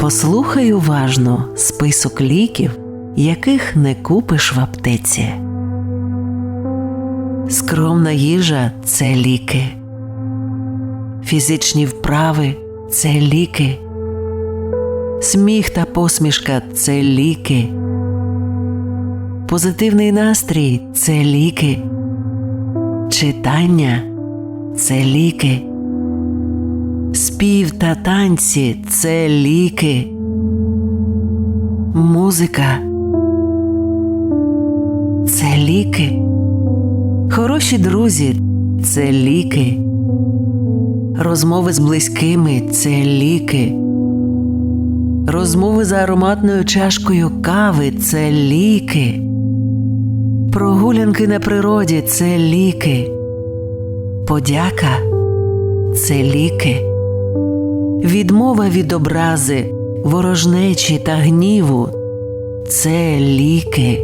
Послухай уважно список ліків, яких не купиш в аптеці. Скромна їжа це ліки. Фізичні вправи це ліки. Сміх та посмішка це ліки. Позитивний настрій це ліки. Читання це ліки. Спів та танці це ліки. Музика це ліки. Хороші друзі це ліки. Розмови з близькими це ліки. Розмови за ароматною чашкою кави це ліки. Прогулянки на природі це ліки. Подяка це ліки. Відмова від образи, ворожнечі та гніву це ліки.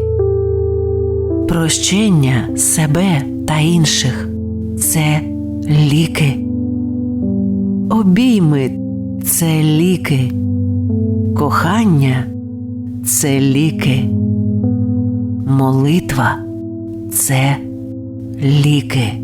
Прощення себе та інших це ліки. Обійми це ліки. Кохання це ліки. Молитва це ліки.